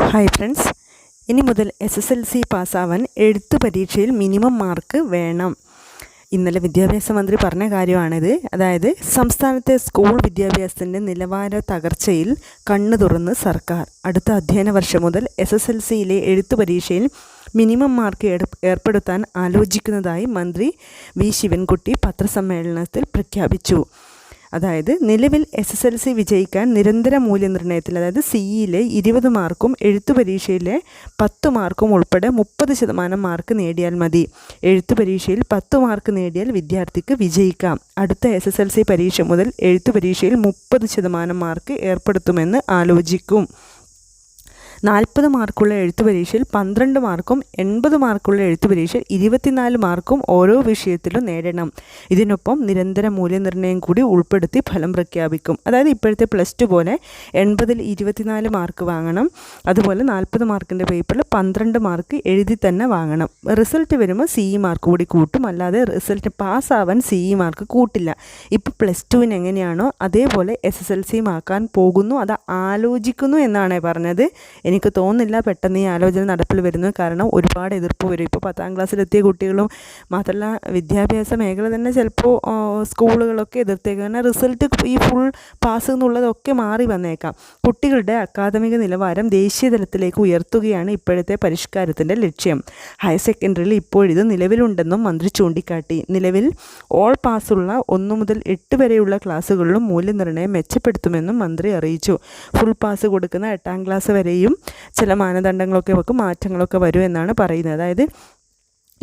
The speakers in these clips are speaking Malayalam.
ഹായ് ഫ്രണ്ട്സ് ഇനി മുതൽ എസ് എസ് എൽ സി പാസ്സാവാൻ എഴുത്ത് പരീക്ഷയിൽ മിനിമം മാർക്ക് വേണം. ഇന്നലെ വിദ്യാഭ്യാസ മന്ത്രി പറഞ്ഞ കാര്യമാണിത്. അതായത് സംസ്ഥാനത്തെ സ്കൂൾ വിദ്യാഭ്യാസത്തിന്റെ നിലവാര തകർച്ചയിൽ കണ്ണു തുറന്ന് സർക്കാർ. അടുത്ത അധ്യയന വർഷം മുതൽ എസ് എസ് എൽ സിയിലെ എഴുത്ത് പരീക്ഷയിൽ മിനിമം മാർക്ക് ഏർപ്പെടുത്താൻ ആലോചിക്കുന്നതായി മന്ത്രി വി ശിവൻകുട്ടി പത്രസമ്മേളനത്തിൽ പ്രഖ്യാപിച്ചു. അതായത് നിലവിൽ എസ് എസ് എൽ സി വിജയിക്കാൻ നിരന്തര മൂല്യനിർണയത്തിൽ അതായത് സിഇയിലെ ഇരുപത് മാർക്കും എഴുത്തു പരീക്ഷയിലെ പത്ത് മാർക്കും ഉൾപ്പെടെ മുപ്പത് ശതമാനം മാർക്ക് നേടിയാൽ മതി. എഴുത്തു പരീക്ഷയിൽ പത്ത് മാർക്ക് നേടിയാൽ വിദ്യാർത്ഥിക്ക് വിജയിക്കാം. അടുത്ത എസ് എസ് എൽ സി പരീക്ഷ മുതൽ എഴുത്തു പരീക്ഷയിൽ മുപ്പത് ശതമാനം മാർക്ക് ഏർപ്പെടുത്തുമെന്ന് ആലോചിക്കും. നാൽപ്പത് മാർക്കുള്ള എഴുത്തു പരീക്ഷയിൽ പന്ത്രണ്ട് മാർക്കും എൺപത് മാർക്കുള്ള എഴുത്തു പരീക്ഷയിൽ ഇരുപത്തിനാല് മാർക്കും ഓരോ വിഷയത്തിലും നേടണം. ഇതിനൊപ്പം നിരന്തര മൂല്യനിർണയം കൂടി ഉൾപ്പെടുത്തി ഫലം പ്രഖ്യാപിക്കും. അതായത് ഇപ്പോഴത്തെ പ്ലസ് ടു പോലെ എൺപതിൽ ഇരുപത്തിനാല് മാർക്ക് വാങ്ങണം. അതുപോലെ നാൽപ്പത് മാർക്കിന്റെ പേപ്പറിൽ പന്ത്രണ്ട് മാർക്ക് എഴുതി തന്നെ വാങ്ങണം. റിസൾട്ട് വരുമ്പോൾ സി ഇ മാർക്ക് കൂടി കൂട്ടും. അല്ലാതെ റിസൾട്ട് പാസ്സാവാൻ സി ഇ മാർക്ക് കൂട്ടില്ല. ഇപ്പോൾ പ്ലസ് ടുവിന് എങ്ങനെയാണോ അതേപോലെ എസ് എസ് എൽ സിയും ആക്കാൻ പോകുന്നു. അത് ആലോചിക്കുന്നു എന്നാണ് പറഞ്ഞത്. എനിക്ക് തോന്നുന്നില്ല പെട്ടെന്ന് ഈ ആലോചന നടപ്പിൽ വരുന്നു കാരണം ഒരുപാട് എതിർപ്പ് വരും. ഇപ്പോൾ പത്താം ക്ലാസ്സിലെത്തിയ കുട്ടികളും മാത്രമല്ല വിദ്യാഭ്യാസ മേഖല തന്നെ ചിലപ്പോൾ സ്കൂളുകളൊക്കെ എതിർത്തേക്ക്. കാരണം റിസൾട്ട് ഈ ഫുൾ പാസ് എന്നുള്ളതൊക്കെ മാറി വന്നേക്കാം. കുട്ടികളുടെ അക്കാദമിക നിലവാരം ദേശീയ തലത്തിലേക്ക് ഉയർത്തുകയാണ് ഇപ്പോഴത്തെ പരിഷ്കാരത്തിന്റെ ലക്ഷ്യം. ഹയർ സെക്കൻഡറിയിൽ ഇപ്പോഴിത് നിലവിലുണ്ടെന്നും മന്ത്രി ചൂണ്ടിക്കാട്ടി. നിലവിൽ ഓൾ പാസ്സുള്ള ഒന്നു മുതൽ എട്ട് വരെയുള്ള ക്ലാസ്സുകളിലും മൂല്യനിർണയം മെച്ചപ്പെടുത്തുമെന്നും മന്ത്രി അറിയിച്ചു. ഫുൾ പാസ് കൊടുക്കുന്ന എട്ടാം ക്ലാസ് വരെയും ചില മാനദണ്ഡങ്ങളൊക്കെ അവർക്ക് മാറ്റങ്ങളൊക്കെ വരും എന്നാണ് പറയുന്നത്. അതായത്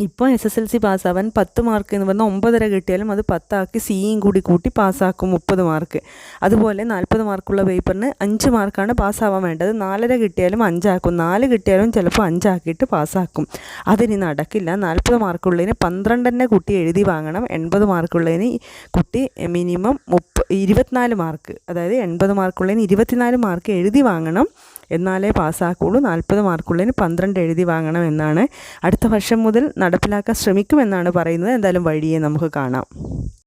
ഇപ്പോൾ എസ് എസ് എൽ സി പാസ്സാവാൻ പത്ത് മാർക്ക് എന്ന് പറഞ്ഞാൽ ഒമ്പതര കിട്ടിയാലും അത് പത്താക്കി സിയും കൂടി കൂട്ടി പാസ്സാക്കും മുപ്പത് മാർക്ക് അതുപോലെ നാൽപ്പത് മാർക്കുള്ള പേപ്പറിന് അഞ്ച് മാർക്കാണ് പാസ്സാവാൻ വേണ്ടത്. നാലര കിട്ടിയാലും അഞ്ചാക്കും. നാല് കിട്ടിയാലും ചിലപ്പോൾ അഞ്ചാക്കിയിട്ട് പാസ്സാക്കും. അതിനി നടക്കില്ല. നാൽപ്പത് മാർക്കുള്ളതിന് പന്ത്രണ്ടെണ്ണ കുട്ടി എഴുതി വാങ്ങണം. എൺപത് മാർക്കുള്ളതിന് കുട്ടി മിനിമം മുപ്പ ഇരുപത്തിനാല് മാർക്ക് അതായത് എൺപത് മാർക്കുള്ളതിന് ഇരുപത്തിനാല് മാർക്ക് എഴുതി വാങ്ങണം. എന്നാലേ പാസ്സാക്കുള്ളൂ. നാൽപ്പത് മാർക്കുള്ളതിന് പന്ത്രണ്ട് എഴുതി വാങ്ങണം എന്നാണ്. അടുത്ത വർഷം മുതൽ നടപ്പിലാക്കാൻ ശ്രമിക്കുമെന്നാണ് പറയുന്നത്. എന്തായാലും വഴിയെ നമുക്ക് കാണാം.